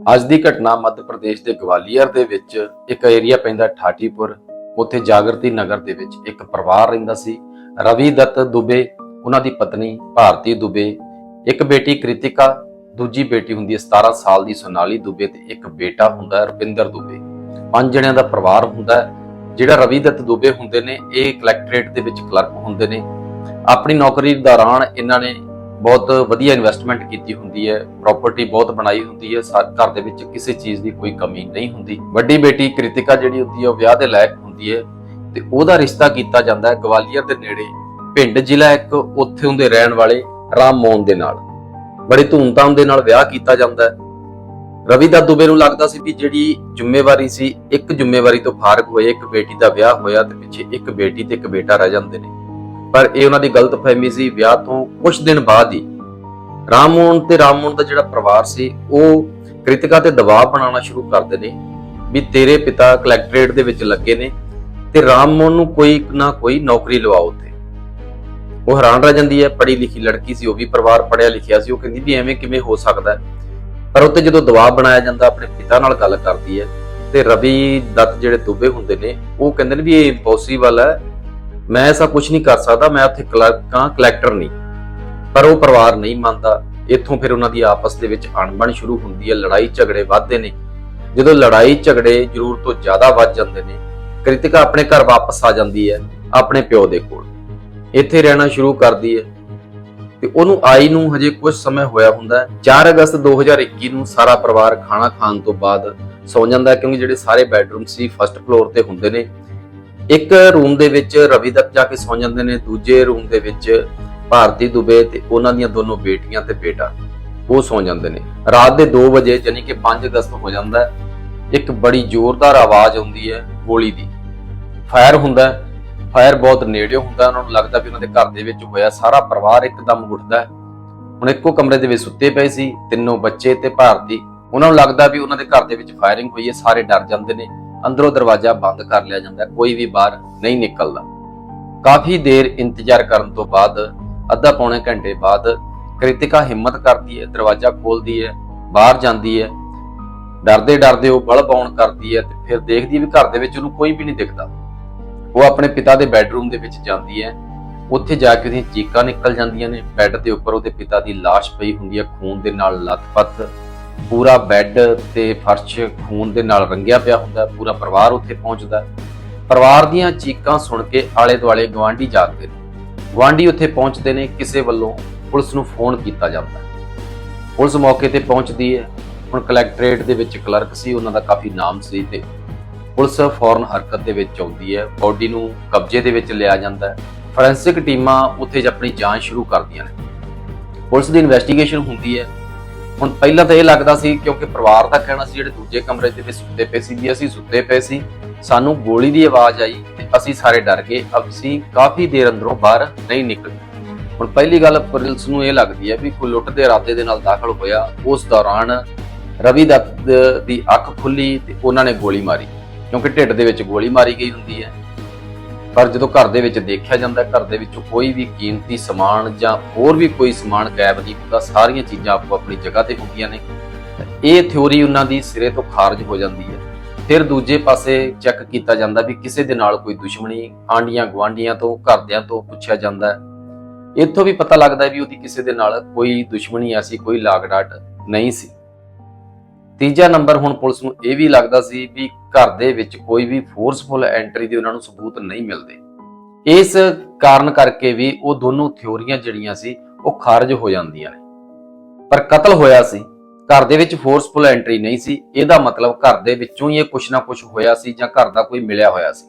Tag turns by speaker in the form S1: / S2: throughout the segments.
S1: ਅੱਜ ਦੀ ਘਟਨਾ ਮੱਧ ਪ੍ਰਦੇਸ਼ ਦੇ ਗਵਾਲੀਅਰ ਦੇ ਵਿੱਚ ਇੱਕ ਏਰੀਆ ਪੈਂਦਾ ਠਾਠੀਪੁਰ। ਉੱਥੇ ਜਾਗਰਤੀ ਨਗਰ ਦੇ ਵਿੱਚ ਇੱਕ ਪਰਿਵਾਰ ਰਹਿੰਦਾ ਸੀ। ਰਵੀ ਦੱਤ ਦੁਬੇ, ਉਹਨਾਂ ਦੀ ਪਤਨੀ ਭਾਰਤੀ ਦੁਬੇ, ਇੱਕ ਬੇਟੀ ਕ੍ਰਿਤਿਕਾ, ਦੂਜੀ ਬੇਟੀ ਹੁੰਦੀ ਹੈ 17 ਸਾਲ ਦੀ, ਸੋਨਾਲੀ ਦੁਬੇ ਤੇ ਇੱਕ ਬੇਟਾ ਹੁੰਦਾ ਹੈ ਰੁਪਿੰਦਰ ਦੁਬੇ। ਪੰਜ ਜਣਿਆਂ ਦਾ ਪਰਿਵਾਰ ਹੁੰਦਾ ਜਿਹੜਾ ਰਵੀ ਦੱਤ ਦੁਬੇ ਹੁੰਦੇ ਨੇ, ਇਹ ਕਲੈਕਟਰੇਟ ਦੇ ਵਿੱਚ ਕਲਰਕ ਹੁੰਦੇ ਨੇ। ਆਪਣੀ ਨੌਕਰੀ ਦੌਰਾਨ ਇਹਨਾਂ ਨੇ ਬਹੁਤ ਵਧੀਆ ਇਨਵੈਸਟਮੈਂਟ ਕੀਤੀ ਹੁੰਦੀ ਹੈ ਪ੍ਰਾਪਰਟੀ ਬਹੁਤ ਬਣਾਈ ਹੁੰਦੀ ਹੈ, ਸਾ- ਘਰ ਦੇ ਵਿੱਚ ਕਿਸੇ ਚੀਜ਼ ਦੀ ਕੋਈ ਕਮੀ ਨਹੀਂ ਹੁੰਦੀ। ਵੱਡੀ ਬੇਟੀ ਕ੍ਰਿਤਿਕਾ ਜਿਹੜੀ ਹੁੰਦੀ ਹੈ, ਉਹ ਵਿਆਹ ਦੇ ਲਾਇਕ ਹੁੰਦੀ ਹੈ ਤੇ ਉਹਦਾ ਰਿਸ਼ਤਾ ਕੀਤਾ ਜਾਂਦਾ ਹੈ ਗਵਾਲੀਅਰ ਦੇ ਨੇੜੇ, ਪਿੰਡ ਜ਼ਿਲ੍ਹਾ ਇੱਕ, ਉੱਥੇ ਹੁੰਦੇ ਰਹਿਣ ਵਾਲੇ ਰਾਮ ਮੋਹਨ ਦੇ ਨਾਲ। ਬੜੀ ਧੂਮਧਾਮ ਦੇ ਨਾਲ ਵਿਆਹ ਕੀਤਾ ਜਾਂਦਾ ਹੈ। ਰਵੀ ਦਾ ਦੁਬੇ ਨੂੰ ਲੱਗਦਾ ਸੀ ਵੀ ਜਿਹੜੀ ਜ਼ਿੰਮੇਵਾਰੀ ਸੀ, ਇੱਕ ਜ਼ਿੰਮੇਵਾਰੀ ਤੋਂ ਫਾਰਗ ਹੋਏ, ਇੱਕ ਬੇਟੀ ਦਾ ਵਿਆਹ ਹੋਇਆ ਤੇ ਪਿੱਛੇ ਇੱਕ ਬੇਟੀ ਤੇ ਇੱਕ ਬੇਟਾ ਰਹਿ ਜਾਂਦੇ ਨੇ। ਪਰ ਇਹ ਉਹਨਾਂ ਦੀ ਗਲਤਫਹਿਮੀ ਸੀ, ਵਿਆਹ ਤੋਂ ਕੁਝ ਦਿਨ ਬਾਅਦ ਹੀ। ਰਾਮਮੋਹਨ ਤੇ ਰਾਮਮੋਹਨ ਦਾ ਜਿਹੜਾ ਪਰਿਵਾਰ ਸੀ, ਉਹ ਕ੍ਰਿਤਿਕਾ ਤੇ ਦਬਾਅ ਬਣਾਉਣਾ ਸ਼ੁਰੂ ਕਰਦੇ ਨੇ ਵੀ ਤੇਰੇ ਪਿਤਾ ਕਲੈਕਟਰੇਟ ਦੇ ਵਿੱਚ ਲੱਗੇ ਨੇ ਤੇ ਰਾਮਮੋਹਨ ਨੂੰ ਕੋਈ ਨਾ ਕੋਈ ਨੌਕਰੀ ਲਵਾਓ ਤੇ ਉਹ ਹੈਰਾਨ ਰਹਿ ਜਾਂਦੀ ਹੈ, ਪੜ੍ਹੀ ਲਿਖੀ ਲੜਕੀ ਸੀ, ਉਹ ਵੀ ਪਰਿਵਾਰ ਪੜਿਆ ਲਿਖਿਆ ਸੀ, ਉਹ ਕਹਿੰਦੀ ਵੀ ਐਵੇਂ ਕਿਵੇਂ ਹੋ ਸਕਦਾ ਪਰ ਉੱਤੇ ਜਦੋਂ ਦਬਾਅ ਬਣਾਇਆ ਜਾਂਦਾ, ਆਪਣੇ ਪਿਤਾ ਨਾਲ ਗੱਲ ਕਰਦੀ ਹੈ ਤੇ ਰਵੀ ਦੱਤ ਜਿਹੜੇ ਦੁਬੇ ਹੁੰਦੇ ਨੇ, ਉਹ ਕਹਿੰਦੇ ਨੇ ਵੀ ਇਹ ਇੰਪੋਸੀਬਲ ਹੈ ਮੈਂ ਐਸਾ ਕੁਝ ਨਹੀਂ ਕਰ ਸਕਦਾ, ਮੈਂ ਉੱਥੇ ਕਲਰਕ ਹਾਂ ਕਲੈਕਟਰ ਨਹੀਂ। ਪਰ ਉਹ ਪਰਿਵਾਰ ਨਹੀਂ ਮੰਨਦਾ। ਇੱਥੋਂ ਫਿਰ ਉਹਨਾਂ ਦੀ ਆਪਸ ਦੇ ਵਿੱਚ ਅਣਬਣ ਸ਼ੁਰੂ ਹੁੰਦੀ ਹੈ, ਲੜਾਈ ਝਗੜੇ ਵੱਧਦੇ ਨੇ। ਜਦੋਂ ਲੜਾਈ ਝਗੜੇ ਜ਼ਰੂਰ ਤੋਂ ਜ਼ਿਆਦਾ ਵੱਧ ਜਾਂਦੇ ਨੇ, ਕ੍ਰਿਤਿਕਾ ਆਪਣੇ ਘਰ ਵਾਪਸ ਆ ਜਾਂਦੀ ਹੈ, ਆਪਣੇ ਪਿਓ ਦੇ ਕੋਲ। ਇੱਥੇ ਰਹਿਣਾ ਸ਼ੁਰੂ ਕਰਦੀ ਹੈ। ਤੇ ਉਹਨੂੰ ਆਈ ਨੂੰ ਹਜੇ ਕੁਝ ਸਮਾਂ ਹੋਇਆ ਹੁੰਦਾ ਹੈ। 4 ਅਗਸਤ 2021 ਨੂੰ ਸਾਰਾ ਪਰਿਵਾਰ ਖਾਣਾ ਖਾਣ ਤੋਂ ਬਾਅਦ ਸੌ ਜਾਂਦਾ ਕਿਉਂਕਿ ਜਿਹੜੇ ਸਾਰੇ ਬੈੱਡਰੂਮ ਸੀ ਫਸਟ ਫਲੋਰ ਤੇ ਹੁੰਦੇ ਨੇ। ਇੱਕ ਰੂਮ ਦੇ ਵਿੱਚ ਰਵੀ ਤੱਕ ਜਾ ਕੇ ਸੌ ਜਾਂਦੇ ਨੇ, ਦੂਜੇ ਰੂਮ ਦੇ ਵਿੱਚ ਭਾਰਤੀ ਦੁਬੇ ਤੇ ਉਹਨਾਂ ਦੀਆਂ ਦੋਨੋਂ ਬੇਟੀਆਂ ਤੇ ਬੇਟਾ, ਉਹ ਸੌ ਜਾਂਦੇ ਨੇ। ਰਾਤ ਦੇ 2 ਵਜੇ ਯਾਨੀ ਕਿ 5 ਅਗਸਤ ਹੋ ਜਾਂਦਾ ਹੈ, ਇੱਕ ਬੜੀ ਜ਼ੋਰਦਾਰ ਆਵਾਜ਼ ਆਉਂਦੀ ਹੈ ਗੋਲੀ ਦੀ। ਫਾਇਰ ਹੁੰਦਾ ਹੈ, ਫਾਇਰ ਬਹੁਤ ਨੇੜੇ ਹੁੰਦਾ ਉਹਨਾਂ ਨੂੰ ਲੱਗਦਾ ਵੀ ਉਹਨਾਂ ਦੇ ਘਰ ਦੇ ਵਿੱਚ ਹੋਇਆ, ਸਾਰਾ ਪਰਿਵਾਰ ਇੱਕਦਮ ਉੱਠਦਾ ਹੁਣ ਇੱਕੋ ਕਮਰੇ ਦੇ ਵਿੱਚ ਸੁੱਤੇ ਪਏ ਸੀ, ਤਿੰਨੋਂ ਬੱਚੇ ਤੇ ਭਾਰਤੀ, ਉਹਨਾਂ ਨੂੰ ਲੱਗਦਾ ਵੀ ਉਹਨਾਂ ਦੇ ਘਰ ਦੇ ਵਿੱਚ ਫਾਇਰਿੰਗ ਹੋਈ ਹੈ, ਸਾਰੇ ਡਰ ਜਾਂਦੇ ਨੇ। ਅੰਦਰੋਂ ਦਰਵਾਜ਼ਾ ਬੰਦ ਕਰ ਲਿਆ ਜਾਂਦਾ, ਕੋਈ ਵੀ ਬਾਹਰ ਨਹੀਂ ਨਿਕਲਦਾ। ਕਾਫੀ ਦੇਰ ਇੰਤਜ਼ਾਰ ਕਰਨ ਤੋਂ ਬਾਅਦ, ਅੱਧਾ ਪੌਣੇ ਘੰਟੇ ਬਾਅਦ ਕ੍ਰਿਤਿਕਾ ਹਿੰਮਤ ਕਰਦੀ ਹੈ, ਦਰਵਾਜ਼ਾ ਖੋਲਦੀ ਹੈ, ਬਾਹਰ ਜਾਂਦੀ ਹੈ। ਡਰਦੇ ਡਰਦੇ ਉਹ ਬਲਬ ਆਨ ਕਰਦੀ ਹੈ ਤੇ ਫਿਰ ਦੇਖਦੀ ਵੀ ਘਰ ਦੇ ਵਿੱਚ ਉਹਨੂੰ ਕੋਈ ਵੀ ਨਹੀਂ ਦਿਖਦਾ। ਉਹ ਆਪਣੇ ਪਿਤਾ ਦੇ ਬੈੱਡਰੂਮ ਦੇ ਵਿੱਚ ਜਾਂਦੀ ਹੈ। ਉੱਥੇ ਜਾ ਕੇ ਉਹਦੀਆਂ ਚੀਕਾਂ ਨਿਕਲ ਜਾਂਦੀਆਂ ਨੇ। ਬੈੱਡ ਦੇ ਉੱਪਰ ਉਹਦੇ ਪਿਤਾ ਦੀ ਲਾਸ਼ ਪਈ ਹੁੰਦੀ ਹੈ, ਖੂਨ ਦੇ ਨਾਲ ਲੱਥਪੱਥ ਪੂਰਾ ਬੈੱਡ ਤੇ ਫਰਸ਼ ਖੂਨ ਦੇ ਨਾਲ ਰੰਗਿਆ ਪਿਆ ਹੁੰਦਾ, ਪੂਰਾ ਪਰਿਵਾਰ ਉੱਥੇ ਪਹੁੰਚਦਾ। ਪਰਿਵਾਰ ਦੀਆਂ ਚੀਕਾਂ ਸੁਣ ਕੇ ਆਲੇ ਦੁਆਲੇ ਗਵਾਂਢੀ ਜਾਗਦੇ ਨੇ। ਗਵਾਂਢੀ ਉੱਥੇ ਪਹੁੰਚਦੇ ਨੇ, ਕਿਸੇ ਵੱਲੋਂ ਪੁਲਿਸ ਨੂੰ ਫੋਨ ਕੀਤਾ ਜਾਂਦਾ ਪੁਲਿਸ ਮੌਕੇ ਤੇ ਪਹੁੰਚਦੀ ਹੈ। ਹੁਣ ਕਲੈਕਟਰੇਟ ਦੇ ਵਿੱਚ ਕਲਰਕ ਸੀ, ਉਹਨਾਂ ਦਾ ਕਾਫੀ ਨਾਮ ਸੀ ਤੇ ਪੁਲਿਸ ਫੌਰਨ ਹਰਕਤ ਦੇ ਵਿੱਚ ਆਉਂਦੀ ਹੈ। ਬੋਡੀ ਨੂੰ ਕਬਜ਼ੇ ਦੇ ਵਿੱਚ ਲਿਆ ਜਾਂਦਾ ਹੈ। ਫੋਰੈਂਸਿਕ ਟੀਮਾਂ ਉੱਥੇ ਆਪਣੀ ਜਾਂਚ ਸ਼ੁਰੂ ਕਰਦੀਆਂ ਨੇ। ਪੁਲਿਸ ਦੀ ਇਨਵੈਸਟੀਗੇਸ਼ਨ ਹੁੰਦੀ ਹੈ। ਹੁਣ ਪਹਿਲਾਂ ਤਾਂ ਇਹ ਲੱਗਦਾ ਸੀ ਕਿਉਂਕਿ ਪਰਿਵਾਰ ਦਾ ਕਹਿਣਾ ਸੀ, ਜਿਹੜੇ ਦੂਜੇ ਕਮਰੇ ਦੇ ਵਿੱਚ ਸੁੱਤੇ ਪਏ ਸੀ, ਵੀ ਅਸੀਂ ਸੁੱਤੇ ਪਏ ਸੀ, ਸਾਨੂੰ ਗੋਲੀ ਦੀ ਆਵਾਜ਼ ਆਈ ਤੇ ਅਸੀਂ ਸਾਰੇ ਡਰ ਗਏ ਅਸੀਂ ਕਾਫੀ ਦੇਰ ਅੰਦਰੋਂ ਬਾਹਰ ਨਹੀਂ ਨਿਕਲੇ। ਹੁਣ ਪਹਿਲੀ ਗੱਲ ਪੁਲਿਸ ਨੂੰ ਇਹ ਲੱਗਦੀ ਹੈ ਵੀ ਕੋਈ ਲੁੱਟ ਦੇ ਇਰਾਦੇ ਦੇ ਨਾਲ ਦਾਖਲ ਹੋਇਆ, ਉਸ ਦੌਰਾਨ ਰਵੀ ਦੱਤ ਦੀ ਅੱਖ ਖੁੱਲੀ ਤੇ ਉਹਨਾਂ ਨੇ ਗੋਲੀ ਮਾਰੀ, ਕਿਉਂਕਿ ਢਿੱਡ ਦੇ ਵਿੱਚ ਗੋਲੀ ਮਾਰੀ ਗਈ ਹੁੰਦੀ ਹੈ। ਪਰ ਜਦੋਂ ਘਰ ਦੇ ਵਿੱਚ ਦੇਖਿਆ ਜਾਂਦਾ ਘਰ ਦੇ ਵਿੱਚੋਂ ਕੋਈ ਵੀ ਕੀਮਤੀ ਸਮਾਨ ਜਾਂ ਹੋਰ ਵੀ ਕੋਈ ਸਮਾਨ ਗਾਇਬ ਨਹੀਂ ਹੁੰਦਾ, ਸਾਰੀਆਂ ਚੀਜ਼ਾਂ ਆਪੋ ਆਪਣੀ ਜਗ੍ਹਾ ਤੇ ਹੁੰਦੀਆਂ ਨੇ। ਇਹ ਥਿਉਰੀ ਉਹਨਾਂ ਦੀ ਸਿਰੇ ਤੋਂ ਖਾਰਜ ਹੋ ਜਾਂਦੀ ਹੈ। ਫਿਰ ਦੂਜੇ ਪਾਸੇ ਚੈੱਕ ਕੀਤਾ ਜਾਂਦਾ ਵੀ ਕਿਸੇ ਦੇ ਨਾਲ ਕੋਈ ਦੁਸ਼ਮਣੀ ਆਂਡੀਆਂ ਗਵਾਂਡੀਆਂ ਤੋਂ, ਘਰਦਿਆਂ ਤੋਂ ਪੁੱਛਿਆ ਜਾਂਦਾ ਇੱਥੋਂ ਵੀ ਪਤਾ ਲੱਗਦਾ ਵੀ ਉਹਦੀ ਕਿਸੇ ਦੇ ਨਾਲ ਕੋਈ ਦੁਸ਼ਮਣੀ ਐਸੀ ਕੋਈ ਲਾਗਡਾਟ ਨਹੀਂ ਸੀ। ਤੀਜਾ ਨੰਬਰ ਹੁਣ ਪੁਲਿਸ ਨੂੰ ਇਹ ਵੀ ਲੱਗਦਾ ਸੀ ਵੀ ਘਰ ਦੇ ਵਿੱਚ ਕੋਈ ਵੀ ਫੋਰਸਫੁਲ ਐਂਟਰੀ ਦੇ ਉਹਨਾਂ ਨੂੰ ਸਬੂਤ ਨਹੀਂ ਮਿਲਦੇ। ਇਸ ਕਾਰਨ ਕਰਕੇ ਵੀ ਉਹ ਦੋਨੋਂ ਥਿਉਰੀਆਂ ਜਿਹੜੀਆਂ ਸੀ, ਉਹ ਖਾਰਜ ਹੋ ਜਾਂਦੀਆਂ ਨੇ। ਪਰ ਕਤਲ ਹੋਇਆ ਸੀ, ਘਰ ਦੇ ਵਿੱਚ ਫੋਰਸਫੁਲ ਐਂਟਰੀ ਨਹੀਂ ਸੀ, ਇਹਦਾ ਮਤਲਬ ਘਰ ਦੇ ਵਿੱਚੋਂ ਹੀ ਇਹ ਕੁਛ ਨਾ ਕੁਛ ਹੋਇਆ ਸੀ ਜਾਂ ਘਰ ਦਾ ਕੋਈ ਮਿਲਿਆ ਹੋਇਆ ਸੀ।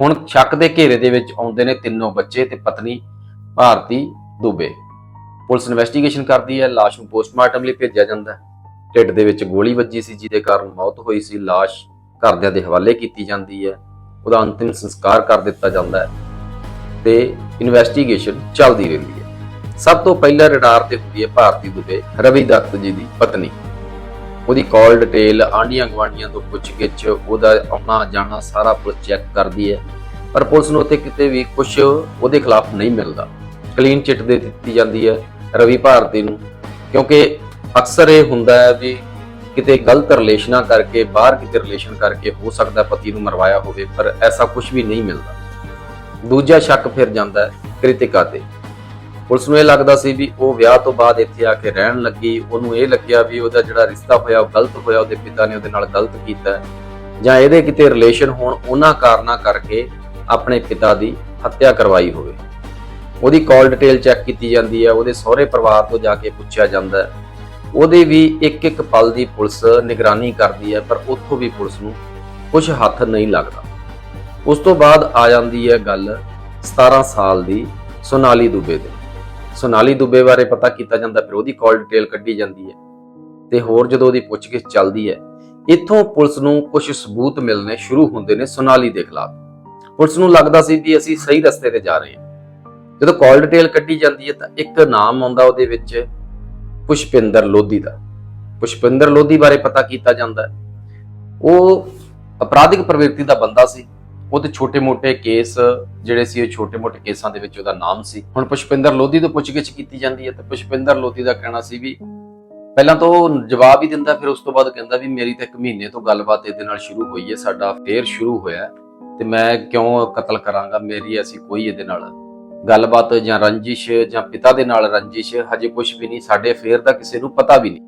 S1: ਹੁਣ ਸ਼ੱਕ ਦੇ ਘੇਰੇ ਦੇ ਵਿੱਚ ਆਉਂਦੇ ਨੇ ਤਿੰਨੋਂ ਬੱਚੇ ਤੇ ਪਤਨੀ ਭਾਰਤੀ ਦੁਬੇ। ਪੁਲਿਸ ਇਨਵੈਸਟੀਗੇਸ਼ਨ ਕਰਦੀ ਹੈ, ਲਾਸ਼ ਨੂੰ ਪੋਸਟਮਾਰਟਮ ਲਈ ਭੇਜਿਆ ਜਾਂਦਾ ਹੈ। ਢਿੱਡ ਦੇ ਵਿੱਚ ਗੋਲੀ ਵੱਜੀ ਸੀ, ਜਿਹਦੇ ਕਾਰਨ ਮੌਤ ਹੋਈ ਸੀ, ਲਾਸ਼ ਘਰਦਿਆਂ ਦੇ ਹਵਾਲੇ ਕੀਤੀ ਜਾਂਦੀ ਹੈ, ਉਹਦਾ ਅੰਤਿਮ ਸੰਸਕਾਰ ਕਰ ਦਿੱਤਾ ਜਾਂਦਾ ਹੈ ਤੇ ਇਨਵੈਸਟੀਗੇਸ਼ਨ ਚੱਲਦੀ ਰਹਿੰਦੀ ਹੈ। ਸਭ ਤੋਂ ਪਹਿਲਾਂ ਰਡਾਰ ਤੇ ਹੁੰਦੀ ਹੈ ਭਾਰਤੀ ਦੁਬੇ ਰਵੀ ਦੱਤ ਜੀ ਦੀ ਪਤਨੀ। ਉਹਦੀ ਕਾਲ ਡਿਟੇਲ ਆਂਡੀਆਂ ਗਵਾਂਡੀਆਂ ਤੋਂ ਪੁੱਛ ਗਿੱਛ ਉਹਦਾ ਆਉਣਾ ਜਾਣਾ ਸਾਰਾ ਪੁਲਿਸ ਚੈੱਕ ਕਰਦੀ ਹੈ, ਪਰ ਪੁਲਿਸ ਨੂੰ ਉੱਥੇ ਕਿਤੇ ਵੀ ਕੁਝ ਉਹਦੇ ਖਿਲਾਫ ਨਹੀਂ ਮਿਲਦਾ। ਕਲੀਨ ਚਿੱਟ ਦੇ ਦਿੱਤੀ ਜਾਂਦੀ ਹੈ ਰਵੀ ਭਾਰਤੀ ਨੂੰ, ਕਿਉਂਕਿ ਅਕਸਰ ਇਹ ਹੁੰਦਾ ਹੈ ਵੀ ਕਿਤੇ ਗਲਤ ਰਿਲੇਸ਼ਨਾਂ ਕਰਕੇ, ਬਾਹਰ ਕਿਤੇ ਰਿਲੇਸ਼ਨ ਕਰਕੇ ਹੋ ਸਕਦਾ ਪਤੀ ਨੂੰ ਮਰਵਾਇਆ ਹੋਵੇ, ਪਰ ਐਸਾ ਕੁਝ ਵੀ ਨਹੀਂ ਮਿਲਦਾ। ਦੂਜਾ ਸ਼ੱਕ ਫਿਰ ਜਾਂਦਾ ਕ੍ਰਿਤਿਕਾ ਤੇ। ਪੁਲਿਸ ਨੂੰ ਇਹ ਲੱਗਦਾ ਸੀ ਵੀ ਉਹ ਵਿਆਹ ਤੋਂ ਬਾਅਦ ਇੱਥੇ ਆ ਕੇ ਰਹਿਣ ਲੱਗੀ। ਉਹਨੂੰ ਇਹ ਲੱਗਿਆ ਵੀ ਉਹਦਾ ਜਿਹੜਾ ਰਿਸ਼ਤਾ ਹੋਇਆ, ਉਹ ਗਲਤ ਹੋਇਆ, ਉਹਦੇ ਪਿਤਾ ਨੇ ਉਹਦੇ ਨਾਲ ਗਲਤ ਕੀਤਾ ਜਾਂ ਇਹਦੇ ਕਿਤੇ ਰਿਲੇਸ਼ਨ ਹੋਣ, ਉਹਨਾਂ ਕਾਰਨਾਂ ਕਰਕੇ ਆਪਣੇ ਪਿਤਾ ਦੀ ਹੱਤਿਆ ਕਰਵਾਈ ਹੋਵੇ। ਉਹਦੀ ਕਾਲ ਡਿਟੇਲ ਚੈੱਕ ਕੀਤੀ ਜਾਂਦੀ ਹੈ। ਉਹਦੇ ਸਹੁਰੇ ਪਰਿਵਾਰ ਤੋਂ ਜਾ ਕੇ ਪੁੱਛਿਆ ਜਾਂਦਾ ਹੈ ਉਹਦੇ ਵੀ ਇੱਕ ਇੱਕ ਪਲ ਦੀ ਪੁਲਿਸ ਨਿਗਰਾਨੀ ਕਰਦੀ ਹੈ, ਪਰ ਉੱਥੋਂ ਵੀ ਪੁਲਿਸ ਨੂੰ ਕੁਝ ਹੱਥ ਨਹੀਂ ਲੱਗਦਾ। ਉਸ ਤੋਂ ਬਾਅਦ ਆ ਜਾਂਦੀ ਹੈ ਗੱਲ 17 ਸਾਲ ਦੀ ਸੋਨਾਲੀ ਦੁਬੇ ਦੇ ਸੋਨਾਲੀ ਦੁਬੇ ਬਾਰੇ ਪਤਾ ਕੀਤਾ ਜਾਂਦਾ, ਫਿਰ ਉਹਦੀ ਕਾਲ ਡਿਟੇਲ ਕੱਢੀ ਜਾਂਦੀ ਹੈ ਤੇ ਹੋਰ ਜਦੋਂ ਉਹਦੀ ਪੁੱਛਗਿੱਛ ਚੱਲਦੀ ਹੈ, ਇੱਥੋਂ ਪੁਲਿਸ ਨੂੰ ਕੁਝ ਸਬੂਤ ਮਿਲਣੇ ਸ਼ੁਰੂ ਹੁੰਦੇ ਨੇ ਸੋਨਾਲੀ ਦੇ ਖਿਲਾਫ। ਪੁਲਿਸ ਨੂੰ ਲੱਗਦਾ ਸੀ ਵੀ ਅਸੀਂ ਸਹੀ ਰਸਤੇ ਤੇ ਜਾ ਰਹੇ ਹਾਂ। ਜਦੋਂ ਕਾਲ ਡਿਟੇਲ ਕੱਢੀ ਜਾਂਦੀ ਹੈ ਤਾਂ ਇੱਕ ਨਾਮ ਆਉਂਦਾ ਉਹਦੇ ਵਿੱਚ ਪੁਸ਼ਪਿੰਦਰ ਲੋਧੀ ਦਾ। ਪੁਸ਼ਪਿੰਦਰ ਲੋਧੀ ਬਾਰੇ ਪਤਾ ਕੀਤਾ ਜਾਂਦਾ ਹੈ। ਉਹ ਅਪਰਾਧਿਕ ਪ੍ਰਵਿਰਤੀ ਦਾ ਬੰਦਾ ਸੀ। ਉਹਦੇ ਛੋਟੇ-ਮੋਟੇ ਕੇਸ ਜਿਹੜੇ ਸੀ, ਉਹ ਛੋਟੇ-ਮੋਟੇ ਕੇਸਾਂ ਦੇ ਵਿੱਚ ਉਹਦਾ ਨਾਮ ਸੀ। ਹੁਣ ਪੁਸ਼ਪਿੰਦਰ ਲੋਧੀ ਤੋਂ ਪੁੱਛਗਿੱਛ ਕੀਤੀ ਜਾਂਦੀ ਹੈ ਤੇ ਪੁਸ਼ਪਿੰਦਰ ਲੋਧੀ ਦਾ ਕਹਿਣਾ ਸੀ ਵੀ ਪਹਿਲਾਂ ਤਾਂ ਉਹ ਜਵਾਬ ਹੀ ਦਿੰਦਾ, ਫਿਰ ਉਸ ਤੋਂ ਬਾਅਦ ਕਹਿੰਦਾ ਵੀ ਮੇਰੀ ਤਾਂ ਇੱਕ ਮਹੀਨੇ ਤੋਂ ਗੱਲਬਾਤ ਇਹਦੇ ਨਾਲ ਸ਼ੁਰੂ ਹੋਈ ਹੈ, ਸਾਡਾ ਫੇਰ ਸ਼ੁਰੂ ਹੋਇਆ ਤੇ ਮੈਂ ਕਿਉਂ ਕਤਲ ਕਰਾਂਗਾ, ਮੇਰੀ ਐਸੀ ਕੋਈ ਇਹਦੇ ਨਾਲ ਗੱਲਬਾਤ ਜਾਂ ਰੰਜਿਸ਼ ਜਾਂ ਪਿਤਾ ਦੇ ਨਾਲ ਰੰਜਿਸ਼ ਹਜੇ ਕੁਝ ਵੀ ਨਹੀਂ, ਸਾਡੇ ਅਫੇਅਰ ਦਾ ਕਿਸੇ ਨੂੰ ਪਤਾ ਵੀ ਨਹੀਂ।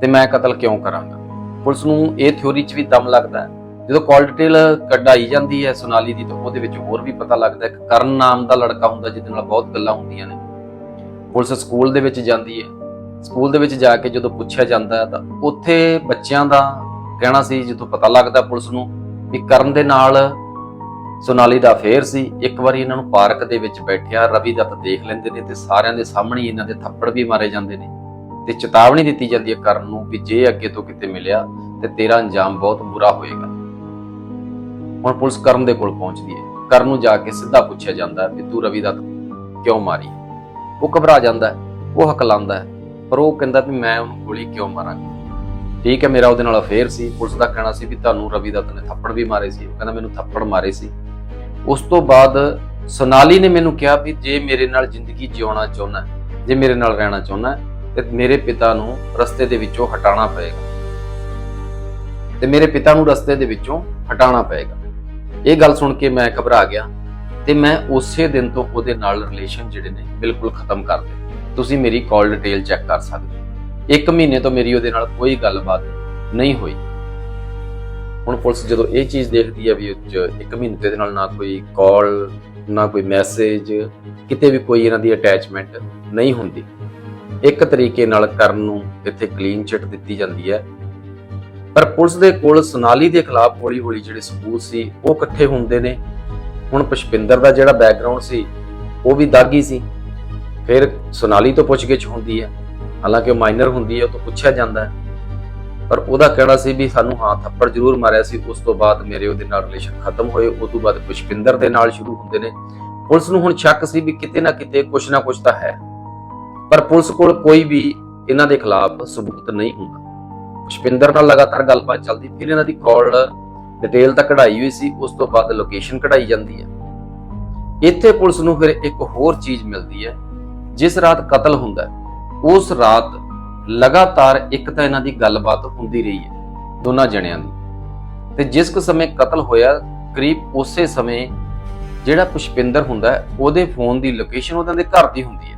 S1: ਤੇ ਮੈਂ ਕਤਲ ਕਿਉਂ ਕਰਾਂਗਾ? ਪੁਲਿਸ ਨੂੰ ਇਹ ਥਿਉਰੀ 'ਚ ਵੀ ਦਮ ਲੱਗਦਾ ਹੈ। ਜਦੋਂ ਕਾਲ ਡਿਟੇਲ ਕਢਾਈ ਜਾਂਦੀ ਹੈ ਸੋਨਾਲੀ ਦੀ, ਤਾਂ ਉਹਦੇ ਵਿੱਚ ਹੋਰ ਵੀ ਪਤਾ ਲੱਗਦਾ ਹੈ ਕਿ ਕਰਨ ਨਾਮ ਦਾ ਲੜਕਾ ਹੁੰਦਾ, ਜਿਹਦੇ ਨਾਲ ਬਹੁਤ ਗੱਲਾਂ ਹੁੰਦੀਆਂ ਨੇ। ਪੁਲਿਸ ਸਕੂਲ ਦੇ ਵਿੱਚ ਜਾਂਦੀ ਹੈ। ਸਕੂਲ ਦੇ ਵਿੱਚ ਜਾ ਕੇ ਜਦੋਂ ਪੁੱਛਿਆ ਜਾਂਦਾ ਤਾਂ ਉੱਥੇ ਬੱਚਿਆਂ ਦਾ ਕਹਿਣਾ ਸੀ ਜਦੋਂ ਪਤਾ ਲੱਗਦਾ ਪੁਲਿਸ ਨੂੰ, ਵੀ ਕਰਨ ਦੇ ਨਾਲ ਸੋਨਾਲੀ ਦਾ ਅਫੇਅਰ ਸੀ। ਇੱਕ ਵਾਰੀ ਇਹਨਾਂ ਨੂੰ ਪਾਰਕ ਦੇ ਵਿੱਚ ਬੈਠਿਆ, ਰਵੀ ਦੱਤ ਦੇਖ ਲੈਂਦੇ ਨੇ ਤੇ ਸਾਰਿਆਂ ਦੇ ਸਾਹਮਣੇ ਇਹਨਾਂ ਦੇ ਥੱਪੜ ਵੀ ਮਾਰੇ ਜਾਂਦੇ ਨੇ। ਤੇ ਚੇਤਾਵਨੀ ਦਿੱਤੀ ਜਾਂਦੀ ਹੈ ਕਰਨ ਨੂੰ ਵੀ ਜੇ ਅੱਗੇ ਤੋਂ ਕਿਤੇ ਮਿਲਿਆ ਤੇ ਤੇਰਾ ਅੰਜਾਮ ਬਹੁਤ ਬੁਰਾ ਹੋਏਗਾ। ਹੁਣ ਪੁਲਿਸ ਕਰਨ ਦੇ ਕੋਲ ਪਹੁੰਚਦੀ ਹੈ। ਕਰਨ ਨੂੰ ਜਾ ਕੇ ਸਿੱਧਾ ਪੁੱਛਿਆ ਜਾਂਦਾ ਵੀ ਤੂੰ ਰਵੀ ਦੱਤ ਕਿਉਂ ਮਾਰੀ? ਉਹ ਘਬਰਾ ਜਾਂਦਾ ਉਹ ਹਕਲਾਉਂਦਾ ਹੈ, ਪਰ ਉਹ ਕਹਿੰਦਾ ਵੀ ਮੈਂ ਉਹਨੂੰ ਗੋਲੀ ਕਿਉਂ ਮਾਰਾਂਗਾ? ਠੀਕ ਹੈ, ਮੇਰਾ ਉਹਦੇ ਨਾਲ ਅਫੇਅਰ ਸੀ। ਪੁਲਿਸ ਦਾ ਕਹਿਣਾ ਸੀ ਵੀ ਤੁਹਾਨੂੰ ਰਵੀ ਦੱਤ ਨੇ ਥੱਪੜ ਵੀ ਮਾਰੇ ਸੀ। ਉਹ ਕਹਿੰਦਾ ਮੈਨੂੰ ਥੱਪੜ ਮਾਰੇ ਸੀ। ਉਸ ਤੋਂ ਬਾਅਦ ਸੋਨਾਲੀ ਨੇ ਮੈਨੂੰ ਕਿਹਾ ਵੀ ਜੇ ਮੇਰੇ ਨਾਲ ਜ਼ਿੰਦਗੀ ਜਿਉਣਾ ਚਾਹੁੰਦਾ ਹੈ, ਜੇ ਮੇਰੇ ਨਾਲ ਰਹਿਣਾ ਚਾਹੁੰਦਾ ਹੈ, ਤੇ ਮੇਰੇ ਪਿਤਾ ਨੂੰ ਰਸਤੇ ਦੇ ਵਿੱਚੋਂ ਹਟਾਉਣਾ ਪਏਗਾ। ਤੇ ਮੇਰੇ ਪਿਤਾ ਨੂੰ ਰਸਤੇ ਦੇ ਵਿੱਚੋਂ ਹਟਾਉਣਾ ਪਏਗਾ। ਇਹ ਗੱਲ ਸੁਣ ਕੇ ਮੈਂ ਘਬਰਾ ਗਿਆ ਤੇ ਮੈਂ ਉਸੇ ਦਿਨ ਤੋਂ ਉਹਦੇ ਨਾਲ ਰਿਲੇਸ਼ਨ ਜਿਹੜੇ ਨੇ ਬਿਲਕੁਲ ਖਤਮ ਕਰ ਦਿੱਤੇ। ਤੁਸੀਂ ਮੇਰੀ ਕਾਲ ਡਿਟੇਲ ਚੈੱਕ ਕਰ ਸਕਦੇ ਹੋ। ਇੱਕ ਮਹੀਨੇ ਤੋਂ ਮੇਰੀ ਉਹਦੇ ਨਾਲ ਕੋਈ ਗੱਲਬਾਤ ਨਹੀਂ ਹੋਈ। ਹੁਣ ਪੁਲਿਸ ਜਦੋਂ ਇਹ ਚੀਜ਼ ਦੇਖਦੀ ਹੈ ਵੀ ਇੱਕ ਮਹੀਨੇ ਦੇ ਨਾਲ ਨਾ ਕੋਈ ਕਾਲ, ਨਾ ਕੋਈ ਮੈਸੇਜ, ਕਿਤੇ ਵੀ ਕੋਈ ਇਹਨਾਂ ਦੀ ਅਟੈਚਮੈਂਟ ਨਹੀਂ ਹੁੰਦੀ। ਇੱਕ ਤਰੀਕੇ ਨਾਲ ਕਰਨ ਨੂੰ ਇੱਥੇ ਕਲੀਨ ਚਿੱਟ ਦਿੱਤੀ ਜਾਂਦੀ ਹੈ। ਪਰ ਪੁਲਿਸ ਦੇ ਕੋਲ ਸੋਨਾਲੀ ਦੇ ਖਿਲਾਫ ਹੌਲੀ-ਹੌਲੀ ਜਿਹੜੇ ਸਬੂਤ ਸੀ, ਉਹ ਇਕੱਠੇ ਹੁੰਦੇ ਨੇ। ਹੁਣ ਪੁਸ਼ਪਿੰਦਰ ਦਾ ਜਿਹੜਾ ਬੈਕਗ੍ਰਾਉਂਡ ਸੀ, ਉਹ ਵੀ ਦਾਗੀ ਸੀ। ਫਿਰ ਸੋਨਾਲੀ ਤੋਂ ਪੁੱਛਗਿੱਛ ਹੁੰਦੀ ਹੈ। ਹਾਲਾਂਕਿ ਉਹ ਮਾਈਨਰ ਹੁੰਦੀ ਹੈ, ਉਹ ਤੋਂ ਪੁੱਛਿਆ ਜਾਂਦਾ ਹੈ। ਪਰ ਉਹਦਾ ਕਹਿਣਾ ਸੀ ਵੀ ਸਾਨੂੰ ਹਾਂ ਥੱਪੜ ਜ਼ਰੂਰ ਮਾਰਿਆ ਸੀ, ਉਸ ਤੋਂ ਬਾਅਦ ਮੇਰੇ ਉਹਦੇ ਨਾਲ ਰਿਲੇਸ਼ਨ ਖਤਮ ਹੋਏ, ਉਸ ਤੋਂ ਬਾਅਦ ਪੁਸ਼ਪਿੰਦਰ ਦੇ ਨਾਲ ਸ਼ੁਰੂ ਹੁੰਦੇ ਨੇ। ਪੁਲਿਸ ਨੂੰ ਹੁਣ ਸ਼ੱਕ ਸੀ ਵੀ ਕਿਤੇ ਨਾ ਕਿਤੇ ਕੁਝ ਨਾ ਕੁਝ ਤਾਂ ਹੈ। ਪਰ ਪੁਲਿਸ ਕੋਲ ਕੋਈ ਵੀ ਇਹਨਾਂ ਦੇ ਖਿਲਾਫ ਸਬੂਤ ਨਹੀਂ ਹੁੰਦਾ। ਪੁਸ਼ਪਿੰਦਰ ਨਾਲ ਲਗਾਤਾਰ ਗੱਲਬਾਤ ਚੱਲਦੀ, ਫਿਰ ਇਹਨਾਂ ਦੀ ਕਾਲ ਡਿਟੇਲ ਤਾਂ ਕਢਾਈ ਹੋਈ ਸੀ, ਉਸ ਤੋਂ ਬਾਅਦ ਲੋਕੇਸ਼ਨ ਕਢਾਈ ਜਾਂਦੀ ਹੈ। ਇੱਥੇ ਪੁਲਿਸ ਨੂੰ ਫਿਰ ਇੱਕ ਹੋਰ ਚੀਜ਼ ਮਿਲਦੀ ਹੈ, ਜਿਸ ਰਾਤ ਕਤਲ ਹੁੰਦਾ ਉਸ ਰਾਤ ਲਗਾਤਾਰ ਇੱਕ ਤਾਂ ਇਹਨਾਂ ਦੀ ਗੱਲਬਾਤ ਹੁੰਦੀ ਰਹੀ ਹੈ, ਦੋਨਾਂ ਜਣਿਆਂ ਦੀ। ਤੇ ਜਿਸ ਕੁ ਸਮੇਂ ਕਤਲ ਹੋਇਆ, ਕਰੀਬ ਉਸੇ ਸਮੇਂ ਜਿਹੜਾ ਪੁਸ਼ਪਿੰਦਰ ਹੁੰਦਾ ਉਹਦੇ ਫੋਨ ਦੀ ਲੋਕੇਸ਼ਨ ਉਹਨਾਂ ਦੇ ਘਰ ਦੀ ਹੁੰਦੀ ਹੈ।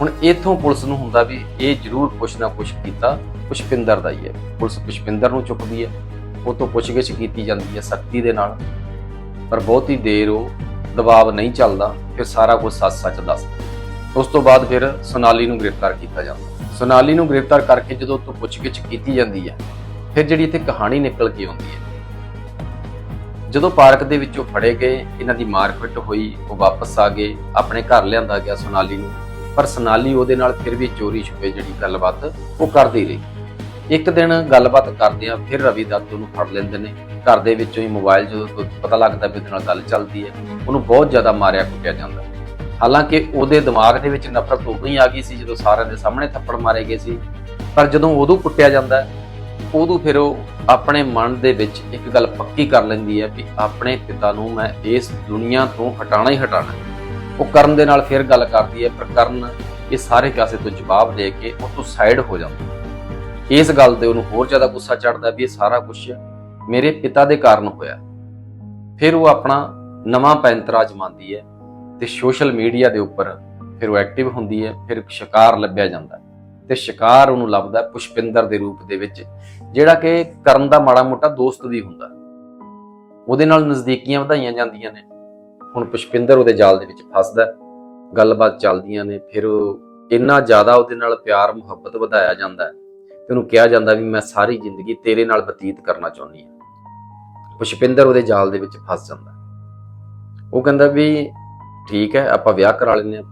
S1: ਹੁਣ ਇਥੋਂ ਪੁਲਿਸ ਨੂੰ ਹੁੰਦਾ ਵੀ ਇਹ ਜ਼ਰੂਰ ਕੁਛ ਨਾ ਕੁਛ ਕੀਤਾ, ਪੁਸ਼ਪਿੰਦਰ ਦਾ ਹੀ ਹੈ। ਪੁਲਿਸ ਪੁਸ਼ਪਿੰਦਰ ਨੂੰ ਚੁੱਕਦੀ ਹੈ, ਉਹ ਤੋਂ ਪੁੱਛਗਿੱਛ ਕੀਤੀ ਜਾਂਦੀ ਹੈ ਸਖਤੀ ਦੇ ਨਾਲ। ਪਰ ਬਹੁਤੀ ਦੇਰ ਉਹ ਦਬਾਅ ਨਹੀਂ ਚੱਲਦਾ, ਫਿਰ ਸਾਰਾ ਕੁਝ ਸੱਚ-ਸੱਚ ਦੱਸਦਾ। ਉਸ ਤੋਂ ਬਾਅਦ ਫਿਰ ਸੋਨਾਲੀ ਨੂੰ ਗ੍ਰਿਫਤਾਰ ਕੀਤਾ ਜਾਂਦਾ। ਸੋਨਾਲੀ ਨੂੰ ਗ੍ਰਿਫਤਾਰ ਕਰਕੇ ਜਦੋਂ ਤੋਂ ਪੁੱਛਗਿੱਛ ਕੀਤੀ ਜਾਂਦੀ ਹੈ ਫਿਰ ਜਿਹੜੀ ਇੱਥੇ ਕਹਾਣੀ ਨਿਕਲ ਕੇ ਆਉਂਦੀ ਹੈ ਜਦੋਂ ਪਾਰਕ ਦੇ ਵਿੱਚੋਂ ਫੜੇ ਗਏ, ਇਹਨਾਂ ਦੀ ਮਾਰਕੁੱਟ ਹੋਈ, ਉਹ ਵਾਪਸ ਆ ਗਏ, ਆਪਣੇ ਘਰ ਲਿਆਂਦਾ ਗਿਆ ਸੋਨਾਲੀ ਨੂੰ। ਪਰ ਸੋਨਾਲੀ ਉਹਦੇ ਨਾਲ ਫਿਰ ਵੀ ਚੋਰੀ ਛੁਪੇ ਜਿਹੜੀ ਗੱਲਬਾਤ ਉਹ ਕਰਦੀ ਰਹੀ। ਇੱਕ ਦਿਨ ਗੱਲਬਾਤ ਕਰਦਿਆਂ ਫਿਰ ਰਵੀ ਦੱਤ ਨੂੰ ਫੜ ਲੈਂਦੇ ਨੇ। ਘਰ ਦੇ ਵਿੱਚੋਂ ਹੀ ਮੋਬਾਈਲ ਜਦੋਂ ਪਤਾ ਲੱਗਦਾ ਵੀ ਉਹਦੇ ਨਾਲ ਗੱਲ ਚੱਲਦੀ ਹੈ ਉਹਨੂੰ ਬਹੁਤ ਜ਼ਿਆਦਾ ਮਾਰਿਆ ਕੁੱਟਿਆ ਜਾਂਦਾ। ਹਾਲਾਂਕਿ ਉਹਦੇ ਦਿਮਾਗ ਦੇ ਵਿੱਚ ਨਫ਼ਰਤ ਉਦੋਂ ਹੀ ਆ ਗਈ ਸੀ ਜਦੋਂ ਸਾਰਿਆਂ ਦੇ ਸਾਹਮਣੇ ਥੱਪੜ ਮਾਰੇ ਗਏ ਸੀ। ਪਰ ਜਦੋਂ ਉਦੋਂ ਕੁੱਟਿਆ ਜਾਂਦਾ ਹੈ, ਉਦੋਂ ਫਿਰ ਉਹ ਆਪਣੇ ਮਨ ਦੇ ਵਿੱਚ ਇੱਕ ਗੱਲ ਪੱਕੀ ਕਰ ਲੈਂਦੀ ਹੈ ਵੀ ਆਪਣੇ ਪਿਤਾ ਨੂੰ ਮੈਂ ਇਸ ਦੁਨੀਆ ਤੋਂ ਹਟਾਣਾ ਹੀ ਹਟਾਣਾ ਉਹ ਕਰਨ ਦੇ ਨਾਲ ਫਿਰ ਗੱਲ ਕਰਦੀ ਹੈ ਪਰ ਕਰਨ ਇਹ ਸਾਰੇ ਕਾਸੇ ਤੋਂ ਜਵਾਬ ਦੇ ਕੇ ਉਹ ਤੋਂ ਸਾਈਡ ਹੋ ਜਾਂਦਾ ਇਸ ਗੱਲ ਤੇ ਉਹਨੂੰ ਹੋਰ ਜ਼ਿਆਦਾ ਗੁੱਸਾ ਚੜਦਾ ਵੀ ਇਹ ਸਾਰਾ ਕੁਝ ਮੇਰੇ ਪਿਤਾ ਦੇ ਕਾਰਨ ਹੋਇਆ ਫਿਰ ਉਹ ਆਪਣਾ ਨਵਾਂ ਪੈਂਤਰਾ ਜਮਾਉਂਦੀ ਹੈ ਤੇ ਸੋਸ਼ਲ ਮੀਡੀਆ ਦੇ ਉੱਪਰ ਫਿਰ ਉਹ ਐਕਟਿਵ ਹੁੰਦੀ ਹੈ, ਫਿਰ ਇੱਕ ਸ਼ਿਕਾਰ ਲੱਭਿਆ ਜਾਂਦਾ ਹੈ। ਤੇ ਸ਼ਿਕਾਰ ਉਹਨੂੰ ਲੱਭਦਾ ਪੁਸ਼ਪਿੰਦਰ ਦੇ ਰੂਪ ਦੇ ਵਿੱਚ, ਜਿਹੜਾ ਕਿ ਕਰਨ ਦਾ ਮਾੜਾ ਮੋਟਾ ਦੋਸਤ ਵੀ ਹੁੰਦਾ। ਉਹਦੇ ਨਾਲ ਨਜ਼ਦੀਕੀਆਂ ਵਧਾਈਆਂ ਜਾਂਦੀਆਂ ਨੇ। ਹੁਣ ਪੁਸ਼ਪਿੰਦਰ ਉਹਦੇ ਜਾਲ ਦੇ ਵਿੱਚ ਫਸਦਾ ਗੱਲਬਾਤ ਚੱਲਦੀਆਂ ਨੇ, ਫਿਰ ਉਹ ਇੰਨਾ ਜ਼ਿਆਦਾ ਉਹਦੇ ਨਾਲ ਪਿਆਰ, ਮੁਹੱਬਤ ਵਧਾਇਆ ਜਾਂਦਾ ਹੈ ਤੇ ਉਹਨੂੰ ਕਿਹਾ ਜਾਂਦਾ ਵੀ ਮੈਂ ਸਾਰੀ ਜ਼ਿੰਦਗੀ ਤੇਰੇ ਨਾਲ ਬਤੀਤ ਕਰਨਾ ਚਾਹੁੰਦੀ ਹਾਂ। ਪੁਸ਼ਪਿੰਦਰ ਉਹਦੇ ਜਾਲ ਦੇ ਵਿੱਚ ਫਸ ਜਾਂਦਾ ਉਹ ਕਹਿੰਦਾ ਵੀ ਠੀਕ ਹੈ, ਆਪਾਂ ਵਿਆਹ ਕਰਾ ਲੈਂਦੇ ਹਾਂ।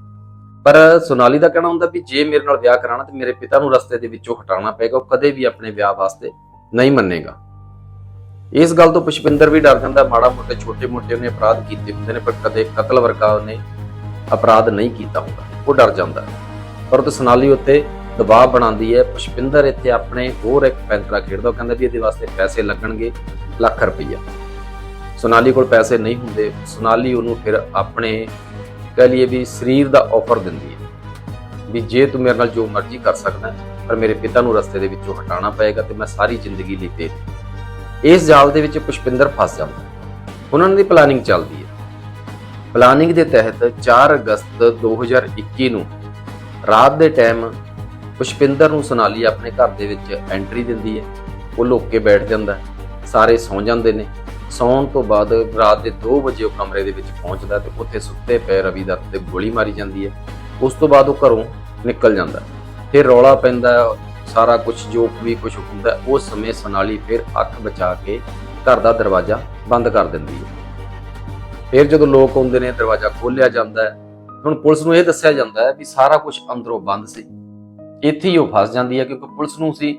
S1: ਪਰ ਸੋਨਾਲੀ ਦਾ ਕਹਿਣਾ ਹੁੰਦਾ ਵੀ ਜੇ ਮੇਰੇ ਨਾਲ ਵਿਆਹ ਕਰਾਣਾ ਤੇ ਮੇਰੇ ਪਿਤਾ ਨੂੰ ਰਸਤੇ ਦੇ ਵਿੱਚੋਂ ਹਟਾਉਣਾ ਪਏਗਾ, ਉਹ ਕਦੇ ਵੀ ਆਪਣੇ ਵਿਆਹ ਵਾਸਤੇ ਨਹੀਂ ਮੰਨੇਗਾ। ਇਸ ਗੱਲ ਤੋਂ ਪੁਸ਼ਪਿੰਦਰ ਵੀ ਡਰ ਜਾਂਦਾ, ਮਾੜਾ ਮੋਟੇ, ਛੋਟੇ ਮੋਟੇ ਉਹਨੇ ਅਪਰਾਧ ਕੀਤੇ ਹੁੰਦੇ ਨੇ, ਪਰ ਕਦੇ ਕਤਲ ਵਰਗਾ ਉਹਨੇ ਅਪਰਾਧ ਨਹੀਂ ਕੀਤਾ ਹੁੰਦਾ, ਉਹ ਡਰ ਜਾਂਦਾ। ਹੈ। ਪਰ ਉਹ ਸੋਨਾਲੀ ਉੱਤੇ ਦਬਾਅ ਬਣਾਉਂਦੀ ਹੈ। ਪੁਸ਼ਪਿੰਦਰ ਇੱਥੇ ਆਪਣੇ ਹੋਰ ਇੱਕ ਪੈਂਤਰਾ ਖੇਡਦਾ ਕਹਿੰਦਾ ਵੀ ਇਹਦੇ ਵਾਸਤੇ ਪੈਸੇ ਲੱਗਣਗੇ ਲੱਖ ਰੁਪਈਆ। ਸੋਨਾਲੀ ਕੋਲ ਪੈਸੇ ਨਹੀਂ ਹੁੰਦੇ, ਸੋਨਾਲੀ ਉਹਨੂੰ ਫਿਰ ਆਪਣੇ ਕਹਿ ਲਈਏ ਵੀ ਸਰੀਰ ਦਾ ਆਫਰ ਦਿੰਦੀ ਹੈ ਵੀ ਜੇ ਤੂੰ ਮੇਰੇ ਨਾਲ ਜੋ ਮਰਜ਼ੀ ਕਰ ਸਕਦਾ ਪਰ ਮੇਰੇ ਪਿਤਾ ਨੂੰ ਰਸਤੇ ਦੇ ਵਿੱਚੋਂ ਹਟਾਉਣਾ ਪਏਗਾ ਤੇ ਮੈਂ ਸਾਰੀ ਜ਼ਿੰਦਗੀ ਲਈ ਤੇ ਇਸ ਜਾਲ ਦੇ ਵਿੱਚ ਪੁਸ਼ਪਿੰਦਰ ਫਸ ਜਾਂਦਾ ਉਹਨਾਂ ਦੀ ਪਲਾਨਿੰਗ ਚੱਲਦੀ ਹੈ। ਪਲਾਨਿੰਗ ਦੇ ਤਹਿਤ 4 ਅਗਸਤ 2021 ਨੂੰ ਰਾਤ ਦੇ ਟਾਈਮ ਪੁਸ਼ਪਿੰਦਰ ਨੂੰ ਸੋਨਾਲੀ ਆਪਣੇ ਘਰ ਦੇ ਵਿੱਚ ਐਂਟਰੀ ਦਿੰਦੀ ਹੈ। ਉਹ ਲੁੱਕ ਕੇ ਬੈਠ ਜਾਂਦਾ ਸਾਰੇ ਸੌਂ ਜਾਂਦੇ ਨੇ। ਸੌਣ ਤੋਂ ਬਾਅਦ ਰਾਤ ਦੇ 2 ਵਜੇ ਉਹ ਕਮਰੇ ਦੇ ਵਿੱਚ ਪਹੁੰਚਦਾ ਤੇ ਉੱਥੇ ਸੁੱਤੇ ਪਏ ਰਵੀ ਦੱਤ ਤੇ ਗੋਲੀ ਮਾਰੀ ਜਾਂਦੀ ਹੈ। ਉਸ ਤੋਂ ਬਾਅਦ ਉਹ ਘਰੋਂ ਨਿਕਲ ਜਾਂਦਾ। ਫਿਰ ਰੌਲਾ ਪੈਂਦਾ, ਸਾਰਾ ਕੁਝ ਜੋ ਵੀ ਕੁਝ ਹੁੰਦਾ ਉਸ ਸਮੇਂ ਸੋਨਾਲੀ ਫਿਰ ਅੱਖ ਬਚਾ ਕੇ ਘਰ ਦਾ ਦਰਵਾਜ਼ਾ ਬੰਦ ਕਰ ਦਿੰਦੀ ਹੈ। ਫਿਰ ਜਦੋਂ ਲੋਕ ਆਉਂਦੇ ਨੇ, ਦਰਵਾਜ਼ਾ ਖੋਲ੍ਹਿਆ ਜਾਂਦਾ ਹੈ, ਹੁਣ ਪੁਲਿਸ ਨੂੰ ਇਹ ਦੱਸਿਆ ਜਾਂਦਾ ਹੈ ਵੀ ਸਾਰਾ ਕੁਝ ਅੰਦਰੋਂ ਬੰਦ ਸੀ। ਇੱਥੇ ਹੀ ਉਹ ਫਸ ਜਾਂਦੀ ਹੈ ਕਿਉਂਕਿ ਪੁਲਿਸ ਨੂੰ ਸੀ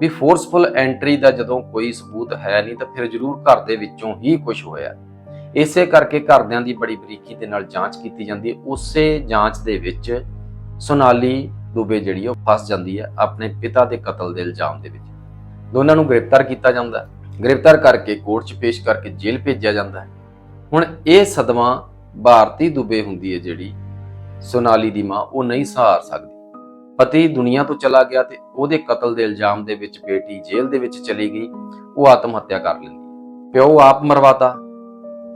S1: ਵੀ ਫੋਰਸਫੁਲ ਐਂਟਰੀ ਦਾ ਜਦੋਂ ਕੋਈ ਸਬੂਤ ਹੈ ਨਹੀਂ ਤਾਂ ਫਿਰ ਜ਼ਰੂਰ ਘਰ ਦੇ ਵਿੱਚੋਂ ਹੀ ਕੁਝ ਹੋਇਆ। ਇਸੇ ਕਰਕੇ ਘਰਦਿਆਂ ਦੀ ਬੜੀ ਬਰੀਕੀ ਦੇ ਨਾਲ ਜਾਂਚ ਕੀਤੀ ਜਾਂਦੀ ਹੈ। ਉਸੇ ਜਾਂਚ ਦੇ ਵਿੱਚ ਸੋਨਾਲੀ ਦੁਬੇ ਜਿਹੜੀ ਉਹ ਫਸ ਜਾਂਦੀ ਹੈ ਆਪਣੇ ਪਿਤਾ ਦੇ ਕਤਲ ਦੇ ਇਲਜ਼ਾਮ ਦੇ ਵਿੱਚ। ਦੋਨਾਂ ਨੂੰ ਗ੍ਰਿਫਤਾਰ ਕੀਤਾ ਜਾਂਦਾ ਗ੍ਰਿਫਤਾਰ ਕਰਕੇ ਕੋਰਟ 'ਚ ਪੇਸ਼ ਕਰਕੇ ਜੇਲ੍ਹ ਭੇਜਿਆ ਜਾਂਦਾ ਹੁਣ ਇਹ ਸਦਮਾ ਭਾਰਤੀ ਦੁਬੇ ਹੁੰਦੀ ਹੈ ਜਿਹੜੀ ਸੋਨਾਲੀ ਦੀ ਮਾਂ, ਉਹ ਨਹੀਂ ਸਹਾਰ ਸਕਦੀ। ਪਤੀ ਦੁਨੀਆ ਤੋਂ ਚਲਾ ਗਿਆ ਤੇ ਉਹਦੇ ਕਤਲ ਦੇ ਇਲਜ਼ਾਮ ਦੇ ਵਿੱਚ ਬੇਟੀ ਜੇਲ੍ਹ ਦੇ ਵਿੱਚ ਚਲੀ ਗਈ, ਉਹ ਆਤਮ ਹੱਤਿਆ ਕਰ ਲੈਂਦੀ ਪਿਓ ਆਪ ਮਰਵਾਤਾ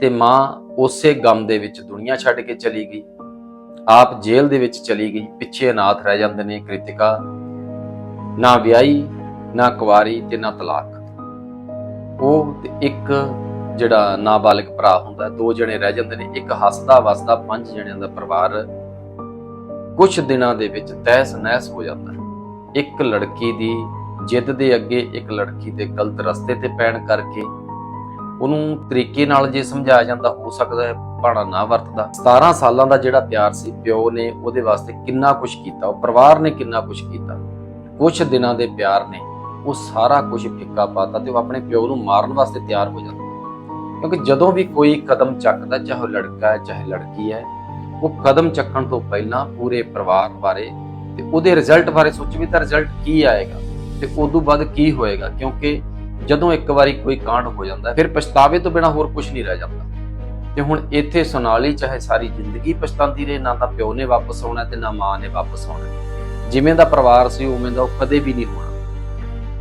S1: ਤੇ ਮਾਂ ਉਸੇ ਗਮ ਦੇ ਵਿੱਚ ਦੁਨੀਆ ਛੱਡ ਕੇ ਚਲੀ ਗਈ। ਆਪ ਜੇਲ੍ਹ ਦੇ ਵਿੱਚ ਚਲੀ ਗਈ, ਪਿੱਛੇ ਅਨਾਥ ਰਹਿ ਜਾਂਦੇ ਨੇ ਕ੍ਰਿਤਿਕਾ। ਨਾ ਵਿਆਹੀ, ਨਾ ਕੁਵਾਰੀ ਤੇ ਨਾ ਤਲਾਕ। ਉਹ ਤੇ ਇੱਕ ਜਿਹੜਾ ਨਾਬਾਲਗ ਭਰਾ ਹੁੰਦਾ, ਦੋ ਜਣੇ ਰਹਿ ਜਾਂਦੇ ਨੇ, ਇੱਕ ਹੱਸਦਾ ਵਸਦਾ ਪੰਜ ਜਣਿਆਂ ਦਾ ਪਰਿਵਾਰ ਕੁਝ ਦਿਨਾਂ ਦੇ ਵਿੱਚ ਤਹਿਸ ਨਹਿਸ ਹੋ ਜਾਂਦਾ ਹੈ। ਇੱਕ ਲੜਕੀ ਦੀ ਜਿੱਦ ਦੇ ਅੱਗੇ ਇੱਕ ਲੜਕੀ ਦੇ ਗਲਤ ਰਸਤੇ ਤੇ ਪੈਣ ਕਰਕੇ ਉਹਨੂੰ ਤਰੀਕੇ ਨਾਲ ਜੇ ਸਮਝਾਇਆ ਜਾਂਦਾ, ਹੋ ਸਕਦਾ ਹੈ ਭਾਣਾ ਨਾ ਵਰਤਦਾ। 17 ਸਾਲਾਂ ਦਾ ਜਿਹੜਾ ਪਿਆਰ ਸੀ, ਪਿਓ ਨੇ ਉਹਦੇ ਵਾਸਤੇ ਕਿੰਨਾ ਕੁਝ ਕੀਤਾ, ਉਹ ਪਰਿਵਾਰ ਨੇ ਕਿੰਨਾ ਕੁਝ ਕੀਤਾ। ਕੁਝ ਦਿਨਾਂ ਦੇ ਪਿਆਰ ਨੇ ਉਹ ਸਾਰਾ ਕੁਝ ਫਿੱਕਾ ਪਾਤਾ ਤੇ ਉਹ ਆਪਣੇ ਪਿਓ ਨੂੰ ਮਾਰਨ ਵਾਸਤੇ ਤਿਆਰ ਹੋ ਜਾਂਦਾ। ਕਿਉਂਕਿ ਜਦੋਂ ਵੀ ਕੋਈ ਕਦਮ ਚੱਕਦਾ, ਚਾਹੇ ਉਹ ਲੜਕਾ ਹੈ, ਚਾਹੇ ਲੜਕੀ ਹੈ ਉਹ ਕਦਮ ਚੱਕਣ ਤੋਂ ਪਹਿਲਾਂ ਪੂਰੇ ਪਰਿਵਾਰ ਬਾਰੇ ਤੇ ਉਹਦੇ ਰਿਜ਼ਲਟ ਬਾਰੇ ਸੋਚੇ ਵੀ ਤਾਂ ਰਿਜ਼ਲਟ ਕੀ ਆਏਗਾ ਤੇ ਉਸ ਤੋਂ ਬਾਅਦ ਕੀ ਹੋਏਗਾ? ਕਿਉਂਕਿ ਜਦੋਂ ਇੱਕ ਵਾਰੀ ਕੋਈ ਕਾਂਡ ਹੋ ਜਾਂਦਾ, ਫਿਰ ਪਛਤਾਵੇ ਤੋਂ ਬਿਨਾ ਹੋਰ ਕੁਝ ਨਹੀਂ ਰਹਿ ਜਾਂਦਾ। ਤੇ ਹੁਣ ਇੱਥੇ ਸੋਨਾਲੀ ਚਾਹੇ ਸਾਰੀ ਜ਼ਿੰਦਗੀ ਪਛਤਾਉਂਦੀ ਰਹੇ, ਨਾ ਤਾਂ ਪਿਓ ਨੇ ਵਾਪਸ ਆਉਣਾ ਤੇ ਨਾ ਮਾਂ ਨੇ ਵਾਪਸ ਆਉਣਾ। ਜਿਵੇਂ ਦਾ ਪਰਿਵਾਰ ਸੀ, ਉਵੇਂ ਦਾ ਉਹ ਕਦੇ ਵੀ ਨਹੀਂ ਹੋਣਾ।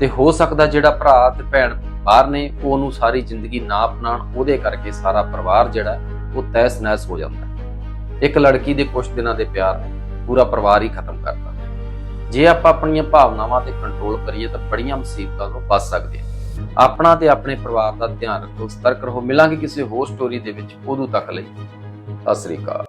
S1: ਤੇ ਹੋ ਸਕਦਾ ਜਿਹੜਾ ਭਰਾ ਤੇ ਭੈਣ ਬਾਹਰ ਨੇ, ਉਹਨੂੰ ਸਾਰੀ ਜ਼ਿੰਦਗੀ ਨਾ ਅਪਣਾਉਣ, ਉਹਦੇ ਕਰਕੇ ਸਾਰਾ ਪਰਿਵਾਰ ਜਿਹੜਾ, ਉਹ ਤਹਿਸ ਨਹਿਸ ਹੋ ਜਾਂਦਾ। ਇੱਕ ਲੜਕੀ ਦੇ ਕੁਝ ਦਿਨਾਂ ਦੇ ਪਿਆਰ ਨੇ ਪੂਰਾ ਪਰਿਵਾਰ ਹੀ ਖਤਮ ਕਰਤਾ। ਜੇ ਆਪਾਂ ਆਪਣੀਆਂ ਭਾਵਨਾਵਾਂ ਤੇ ਕੰਟਰੋਲ ਕਰੀਏ ਤਾਂ ਬੜੀਆਂ ਮੁਸੀਬਤਾਂ ਤੋਂ ਬਚ ਸਕਦੇ ਹਾਂ। ਆਪਣਾ ਤੇ ਆਪਣੇ ਪਰਿਵਾਰ ਦਾ ਧਿਆਨ ਰੱਖੋ, ਸਤਰਕ ਰਹੋ, ਮਿਲਾਂਗੇ ਕਿਸੇ ਹੋਰ ਸਟੋਰੀ ਦੇ ਵਿੱਚ ਉਦੋਂ ਤੱਕ ਲਈ। ਸਤਿ ਸ੍ਰੀ ਅਕਾਲ।